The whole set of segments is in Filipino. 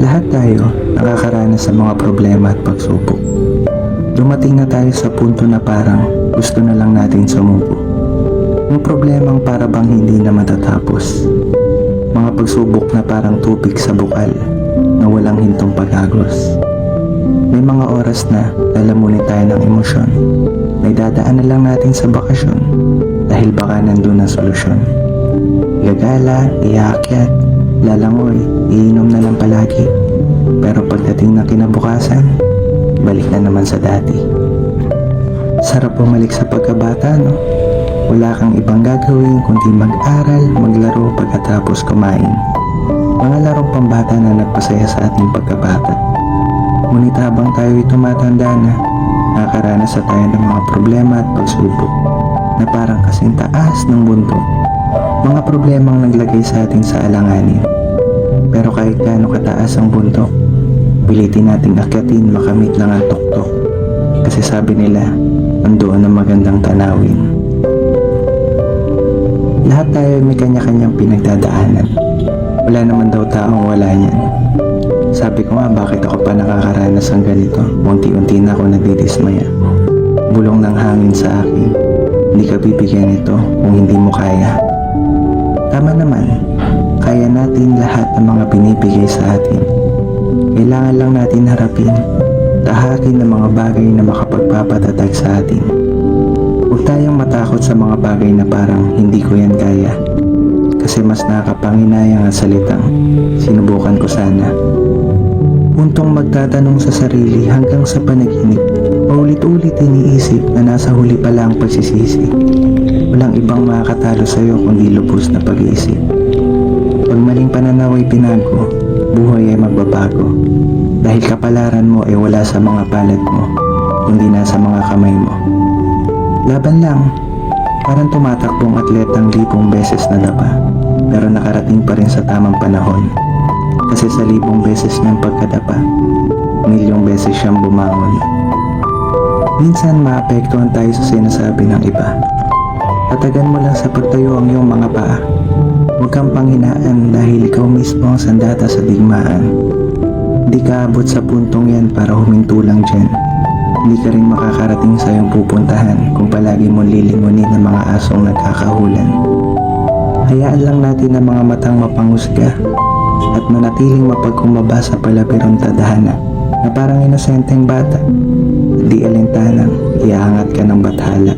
Lahat tayo nakakaranas sa mga problema at pagsubok. Dumating na tayo sa punto na parang gusto na lang natin sumuko. Yung problemang para bang hindi na matatapos. Mga pagsubok na parang tubig sa bukal na walang hintong pagagos. May mga oras na lalamunin tayo ng emosyon na idadaan na lang natin sa bakasyon dahil baka nandun ang solusyon. Gagala, iaakyat, lalangoy, iinom na lang palagi. Pero pagdating ng kinabukasan, balik na naman sa dati. Sarap bumalik sa pagkabata, no? Wala kang ibang gagawin kundi mag-aral, maglaro pagkatapos kumain. Mga larong pambata na nagpasaya sa ating pagkabata. Ngunit habang tayo'y tumatanda na, nakakaranas na tayo ng mga problema at pagsubok na parang kasing taas ng bundok. Mga problemang naglagay sa atin sa alanganin. Pero kahit gaano kataas ang bundok, pilitin nating akyatin makamit lang ang tuktok. Kasi sabi nila, nandoon ang magandang tanawin. Lahat tayo may kanya-kanyang pinagdadaanan. Wala naman daw taong wala niyan. Sabi ko nga bakit ako pa nakakaranas ng ganito, unti-unti na ako nagdidismaya. Bulong ng hangin sa akin, hindi ka bibigyan ito kung hindi mo kaya. Tama naman, kaya natin lahat ng mga binibigay sa atin. Kailangan lang natin harapin, tahakin ng mga bagay na makapagpapatatag sa atin. Huwag tayong matakot sa mga bagay na parang hindi ko yan kaya. Kasi mas nakakapanginayang ang salitang, sinubukan ko sana. Puntong magtatanong sa sarili hanggang sa panaginip, paulit-ulit iniisip na nasa huli pala ang pagsisisi. Walang ibang makakatalo sa'yo kundi lubos na pag-iisip. Pananaw ay binago, buhay ay magbabago. Dahil kapalaran mo ay wala sa mga palad mo, kundi nasa mga kamay mo. Laban lang, parang tumatakbong atletang libong beses na dapa, pero nakarating pa rin sa tamang panahon. Kasi sa libong beses niyang pagkadapa, milyong beses siyang bumangon. Minsan maapektuhan tayo sa sinasabi ng iba. Tatagan mo lang sa pagtayo ang iyong mga paa. Huwag kang panghinaan dahil ikaw mismo ang sandata sa digmaan. Hindi ka abot sa puntong yan para huminto lang dyan. Hindi ka rin makakarating sa iyong pupuntahan kung palagi mong lilingunin ng mga asong nagkakahulan. Hayaan lang natin ang mga matang mapanghusga at manatiling mapagkumaba sa palabirong tadhana na parang inosenteng bata. Di alintanang iaangat ka ng bathala.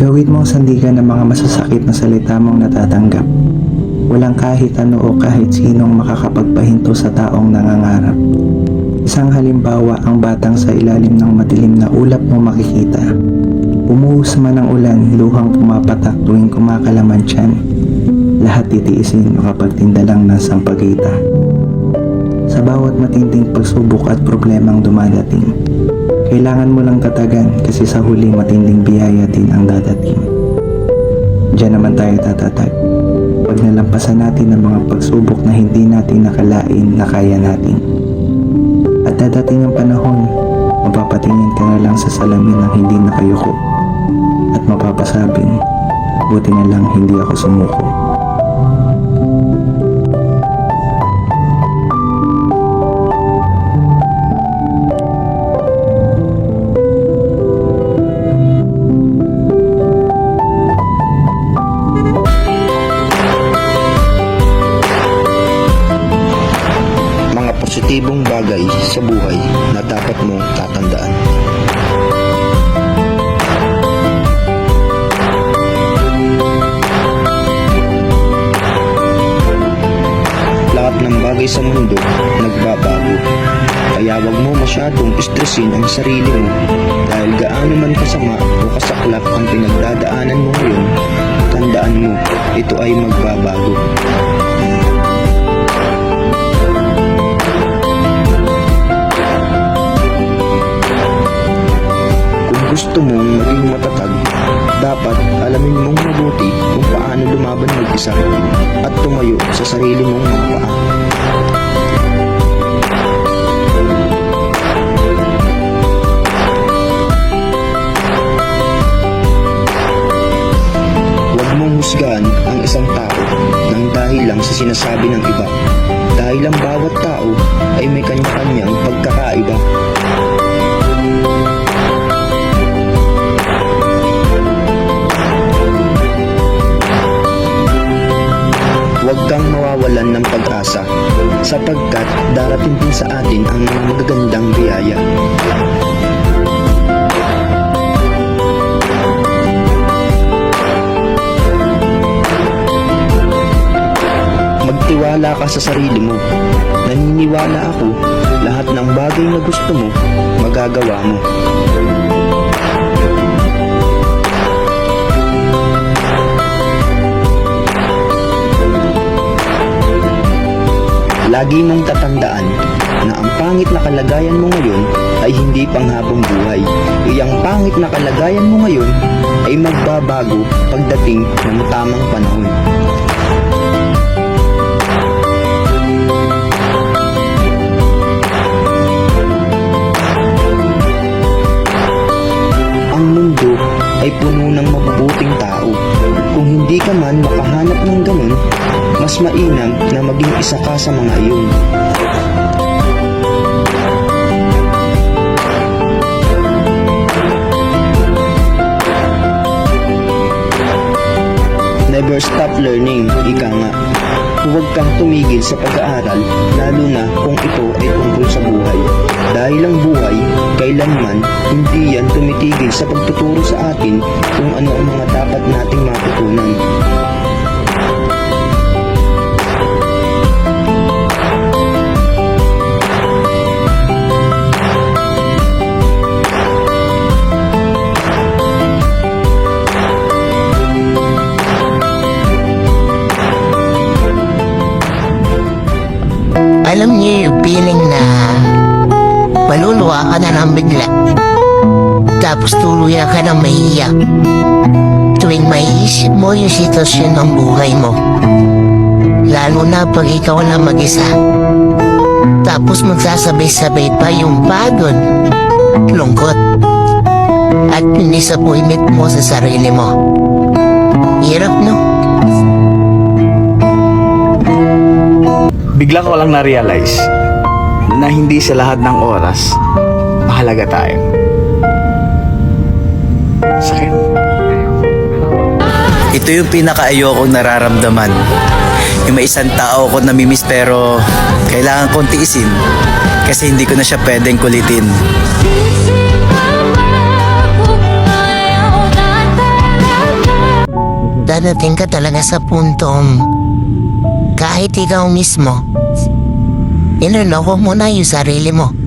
Gawin mong sandigan ng mga masasakit na salita mong natatanggap. Walang kahit ano o kahit sinong makakapagpahinto sa taong nangangarap. Isang halimbawa ang batang sa ilalim ng madilim na ulap mo makikita. Umuhos man ang ulan, luhang pumapatak tuwing kumakalaman tiyan. Lahat titiisin makapagtinda lang ng sampagita. Sa bawat matinding pagsubok at problemang dumadating, kailangan mo lang tatagan kasi sa huli matinding biyaya din ang dadating. Diyan naman tayo tatatag. Pag nalampasan natin ang mga pagsubok na hindi natin nakalain na kaya natin. At dadating ang panahon, mapapatingin ka na lang sa salamin ng hindi nakayuko. At mapapasabing, buti na lang hindi ako sumuko. Sa buhay na dapat mong tatandaan. Lahat ng bagay sa mundo nagbabago. Kaya wag mo masyadong stressin ang sarili mo dahil gaano man kasama o kasaklap ang pinagdadaanan mo ngayon, tandaan mo, ito ay magbabago. Gusto mong maging matatag, dapat alamin mong mabuti kung paano lumaban mag-isa at tumayo sa sarili mong mga paa. Huwag mong husgahan ang isang tao nang dahil lang sa sinasabi ng iba Magtiwala ka sa sarili mo. Naniniwala ako, lahat ng bagay na gusto mo, magagawa mo. Lagi mong tatandaan na ang pangit na kalagayan mo ngayon ay hindi panghabang buhay. Iyang pangit na kalagayan mo ngayon ay magbabago pagdating ng tamang panahon. Ng mabubuting tao. Kung hindi ka man makahanap ng ganun, mas mainam na maging isa ka sa mga iyon. Never stop learning, ika nga. Huwag kang tumigil sa pag-aaral, lalo na kung ito ay tungkol sa buhay. Dahil ang buhay, kailanman, hindi yan tumitigil sa pagtuturo sa atin kung ano ang mga dapat nating matutunan. Alam niyo maluluwa ka na ng bigla. Tapos tuluyan ka ng mahiyak. Tuwing maiisip mo yung sitwasyon ng buhay mo. Lalo na pag ikaw na mag-isa. Tapos magsasabay-sabay pa yung pagod, lungkot, at disappointment mo sa sarili mo. Hirap no? bigla ko lang na-realize na hindi sa lahat ng oras mahalaga tayo. Sakit. Ito yung pinaka-ayokong nararamdaman. Yung may isang tao ko namimiss pero kailangan kong tiisin kasi hindi ko na siya pwedeng kulitin. Dadating ka talaga sa puntong kahit ikaw mismo, inuloko mo na yung sarili mo.